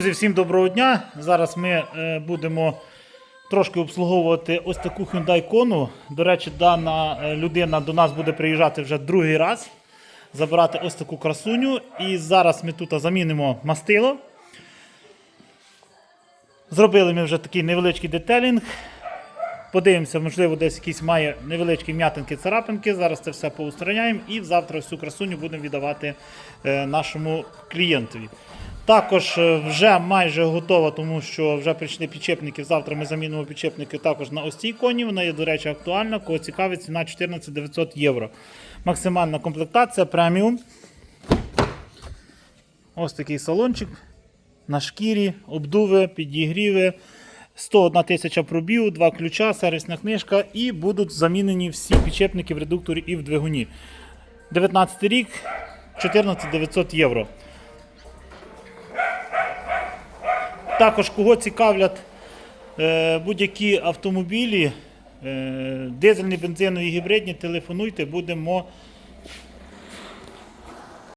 Друзі, всім доброго дня. Зараз ми е, будемо трошки обслуговувати ось таку Hyundai Kona. До речі, дана е, людина до нас буде приїжджати вже другий раз. Забирати ось таку красуню. І зараз ми тут замінимо мастило. Зробили ми вже такий невеличкий детелінг. Подивимося, можливо, десь якісь має невеличкі м'ятинки, царапинки. Зараз це все поустраняємо і завтра всю красуню будемо віддавати е, нашому клієнтові. Також е, вже майже готова, тому що вже прийшли підчепники. Завтра ми замінимо підчепники також на ось цій коні. Вона є, до речі, актуальна. Кого цікавить, ціна 14 900 євро. Максимальна комплектація преміум. Ось такий салончик на шкірі, обдуви, підігріви. 101 тисяча пробів, два ключа, сервісна книжка і будуть замінені всі підчепники в редукторі і в двигуні. 19 рік, 14 900 євро. Також кого цікавлять е, будь-які автомобілі, е, дизельні, бензинові, гібридні, телефонуйте, будемо